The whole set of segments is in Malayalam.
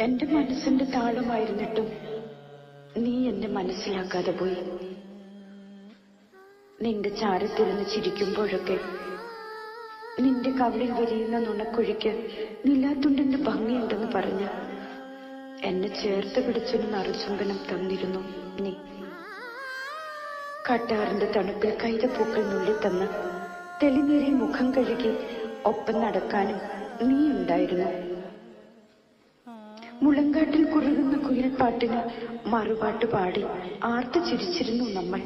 എന്റെ മനസ്സിന്റെ താളമായിരുന്നിട്ടും നീ എന്നെ മനസ്സിലാക്കാതെ പോയി. നിന്റെ ചാരത്തിരുന്ന് ചിരിക്കുമ്പോഴൊക്കെ നിന്റെ കവിളിൽ വിരിയുന്ന നുണക്കുഴിക്ക് നിലാത്തുണ്ടിന്റെ ഭംഗിയുണ്ടെന്ന് പറഞ്ഞ് എന്നെ ചേർത്ത് പിടിച്ചൊരു നറുചുംബനം തന്നിരുന്നു നീ. കട്ടാറിന്റെ തണുപ്പിൽ കൈതപ്പൂക്കൾ നുള്ളിത്തന്ന് തെളിനീരിൽ മുഖം കഴുകി ഒപ്പം നടക്കാനും നീ ഉണ്ടായിരുന്നു. മുളങ്കാട്ടിൽ കുറുകുന്ന കുയിൽപ്പാട്ടിന് മറുപാട്ട് പാടി ആർത്തു ചിരിച്ചിരുന്നു നമ്മൾ.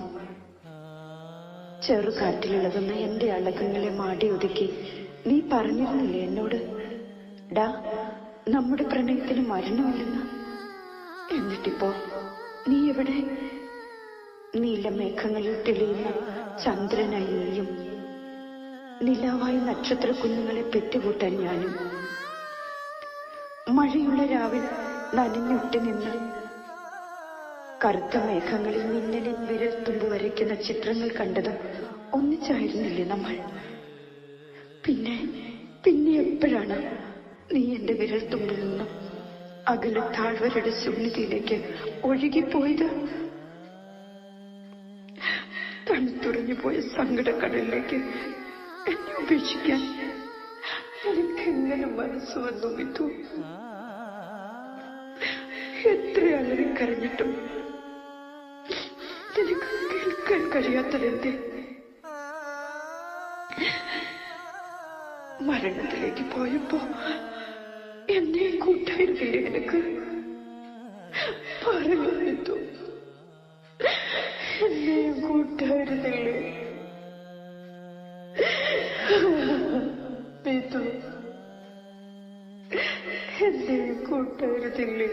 ചെറുകാറ്റിലിളകുന്ന എന്റെ അളകങ്ങളെ മാടി ഒതുക്കി നീ പറഞ്ഞിരുന്നില്ലേ എന്നോട്? ഡാ നമ്മുടെ പ്രണയത്തിന് മരണമില്ലെന്ന്. എന്നിട്ടിപ്പോ നീ എവിടെ? നീലമേഘങ്ങളിൽ തെളിയുന്ന ചന്ദ്രനായി നീയും നിലാവായി നക്ഷത്ര കുഞ്ഞുങ്ങളെ പെറ്റുകൂട്ടാൻ ഞാനും മഴയുള്ള രാവിൽ നനഞ്ഞൊട്ടി നിന്ന് കറുത്ത മേഘങ്ങളിൽ മിന്നലിൽ വിരൽ തുമ്പ് വരയ്ക്കുന്ന ചിത്രങ്ങൾ കണ്ടത് ഒന്നിച്ചായിരുന്നില്ലേ നമ്മൾ? പിന്നെ പിന്നെ എപ്പോഴാണ് നീ എന്റെ വിരൽ തുമ്പിൽ നിന്നും അകല താഴ്വരയുടെ ശൂന്യതയിലേക്ക് ഒഴുകിപ്പോയത്? തണുത്തുറഞ്ഞു പോയ സങ്കടക്കടലിലേക്ക് എന്നെ ഉപേക്ഷിക്കാൻ എനിക്ക് എങ്ങനെ മനസ്സ് വന്നു മിത്തു എത്ര അലറിക്കരഞ്ഞിട്ടും നിനക്ക് കേൾക്കാൻ കഴിയാത്തതെന്തേ? മരണത്തിലേക്ക് പോയപ്പോ എന്നെ കൂട്ടായിരുന്നില്ല എനിക്ക് പറഞ്ഞു വിധു എന്നെ കൂട്ടായിരുന്നില്ലേ മിത്തു എന്നെ കൂട്ടായിരുന്നില്ലേ